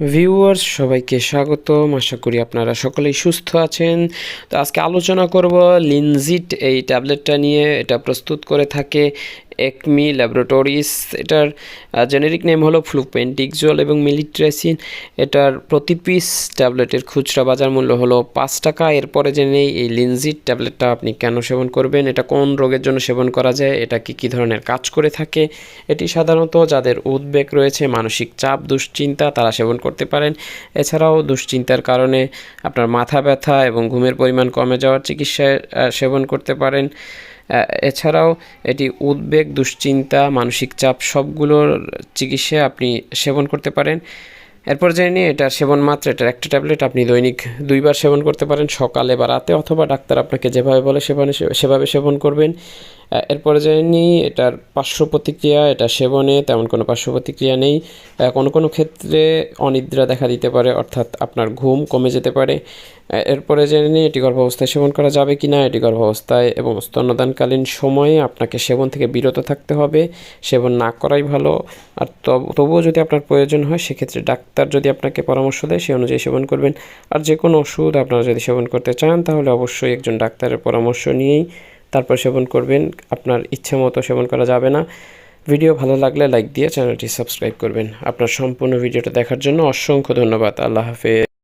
Viewers সবাইকে স্বাগতম। আশা করি আপনারা সকলেই সুস্থ আছেন। তো আজকে আলোচনা করব লিনজিট এই ট্যাবলেটটা নিয়ে। এটা প্রস্তুত করে থাকে একমি ল্যাবরেটরিজ, এটার জেনেরিক নেম হলো ফ্লুপেন্টিকজল এবং মিলিট্রেসিন এটার প্রতি পিস ট্যাবলেটের খুচরা বাজার মূল্য হলো পাঁচ টাকা। এরপরে জেনে এই লিনজিট ট্যাবলেটটা আপনি কেন সেবন করবেন? এটা কোন রোগের জন্য সেবন করা যায়? এটা কি, কী ধরনের কাজ করে থাকে? এটি সাধারণত যাদের উদ্বেগ রয়েছে, মানসিক চাপ, দুশ্চিন্তা, তারা সেবন করতে পারেন। এছাড়াও দুশ্চিন্তার কারণে আপনার মাথা ব্যথা এবং ঘুমের পরিমাণ কমে যাওয়ার চিকিৎসায় সেবন করতে পারেন। এছাড়াও এটি উদ্বেগ, দুশ্চিন্তা, মানসিক চাপ সবগুলোর চিকিৎসা আপনি সেবন করতে পারেন। এরপর জেনে নিয়ে এটার সেবন মাত্র, এটার একটা ট্যাবলেট আপনি দৈনিক দুইবার সেবন করতে পারেন, সকালে বা রাতে, অথবা ডাক্তার আপনাকে যেভাবে বলে সেভাবে সেভাবে সেবন করবেন। এরপরে নিই, এটার পার্শ্ব প্রতিক্রিয়া, এটা সেবনে তেমন কোনো পার্শ্ব প্রতিক্রিয়া নেই। কোনো কোনো ক্ষেত্রে অনিদ্রা দেখা দিতে পারে, অর্থাৎ আপনার ঘুম কমে যেতে পারে। এরপরে জেনে নিই, এটি গর্ভাবস্থায় সেবন করা যাবে কি না। এটি গর্ভাবস্থায় এবং স্তন্যদানকালীন সময়ে আপনাকে সেবন থেকে বিরত থাকতে হবে। সেবন না করাই ভালো। আর তব- তবুও যদি আপনার প্রয়োজন হয়, সেক্ষেত্রে ডাক্তার যদি আপনাকে পরামর্শ দেয় সেই অনুযায়ী সেবন করবেন। আর যে কোনো ওষুধ আপনারা যদি সেবন করতে চান, তাহলে অবশ্যই একজন ডাক্তারের পরামর্শ নিয়েই তারপর সেবন করবেন। আপনার ইচ্ছে মতো সেবন করা যাবে না। ভিডিও ভালো লাগলে লাইক দিয়ে চ্যানেলটি সাবস্ক্রাইব করবেন। আপনার সম্পূর্ণ ভিডিওটা দেখার জন্য অসংখ্য ধন্যবাদ। আল্লাহ হাফেজ।